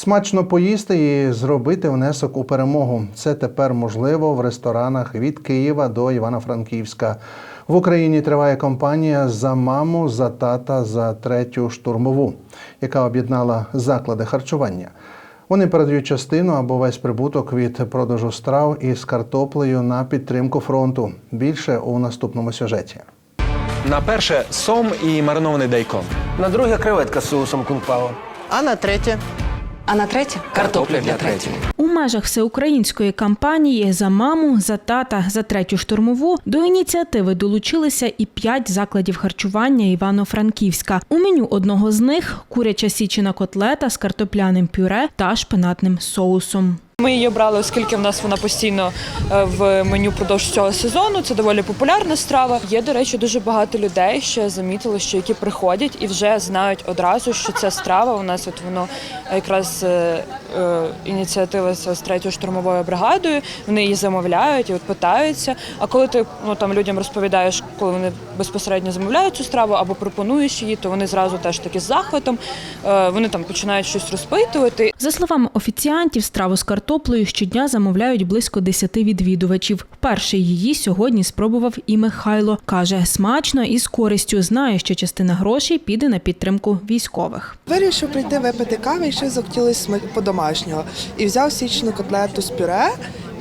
Смачно поїсти і зробити внесок у перемогу. Це тепер можливо в ресторанах від Києва до Івано-Франківська. В Україні триває кампанія за маму, за тата, за третю штурмову, яка об'єднала заклади харчування. Вони передають частину або весь прибуток від продажу страв із картоплею на підтримку фронту. Більше у наступному сюжеті. На перше сом і маринований дайкон. На друге креветка з соусом кунг-пао. А на третє А на третє Картопля для третьої. Межах всеукраїнської кампанії за маму, за тата, за третю штурмову до ініціативи долучилися і п'ять закладів харчування Івано-Франківська. У меню одного з них куряча січена котлета з картопляним пюре та шпинатним соусом. Ми її обрали, оскільки в нас вона постійно е, в меню продовж цього сезону. Це доволі популярна страва. Є, до речі, дуже багато людей, що я замітила, що які приходять і вже знають одразу, що ця страва у нас от воно якраз е, е, ініціатива з з третьою штурмовою бригадою. Вони її замовляють і от питаються. А коли ти ну там людям розповідаєш, коли вони безпосередньо замовляють цю страву або пропонуєш її, то вони зразу теж таки з захватом. е, Вони там починають щось розпитувати. За словами офіціантів, страву з картоплею щодня замовляють близько 10 відвідувачів. Вперше її сьогодні спробував і Михайло. Каже, смачно і з користю знає, що частина грошей піде на підтримку військових. Вирішив прийти випити кави і щось захотілося по-домашнього. І взяв січну котлету з пюре.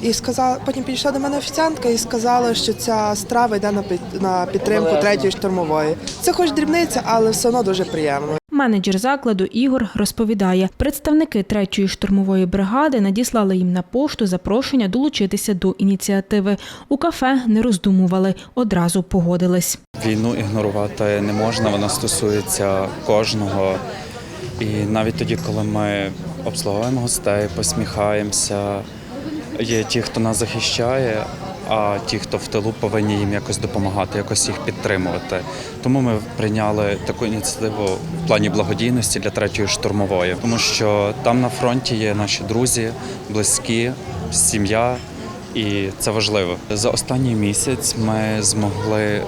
І сказала, потім підійшла до мене офіціантка і сказала, що ця страва йде на під- на підтримку третьої штурмової. Це хоч дрібниця, але все одно дуже приємно. Менеджер закладу Ігор розповідає, представники третьої штурмової бригади надіслали їм на пошту запрошення долучитися до ініціативи. У кафе не роздумували, одразу погодились. Війну ігнорувати не можна, вона стосується кожного. І навіть тоді, коли ми обслуговуємо гостей, посміхаємося, є ті, хто нас захищає, а ті, хто в тилу, повинні їм якось допомагати, якось їх підтримувати. Тому ми прийняли таку ініціативу в плані благодійності для третьої штурмової, тому що там на фронті є наші друзі, близькі, сім'я. І це важливо. За останній місяць ми змогли е,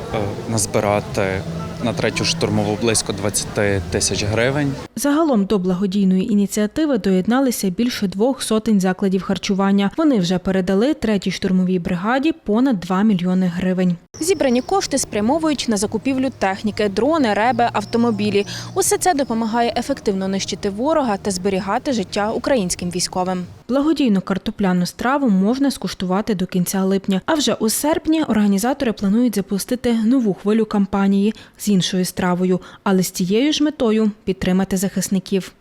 назбирати на третю штурмову близько 20 тисяч гривень. Загалом до благодійної ініціативи доєдналися більше двох сотень закладів харчування. Вони вже передали третій штурмовій бригаді понад 2 мільйони гривень. Зібрані кошти спрямовують на закупівлю техніки, дрони, реби, автомобілі. Усе це допомагає ефективно нищити ворога та зберігати життя українським військовим. Благодійну картопляну страву можна скуштувати до кінця липня. А вже у серпні організатори планують запустити нову хвилю кампанії з іншою стравою, але з тією ж метою підтримати захисників.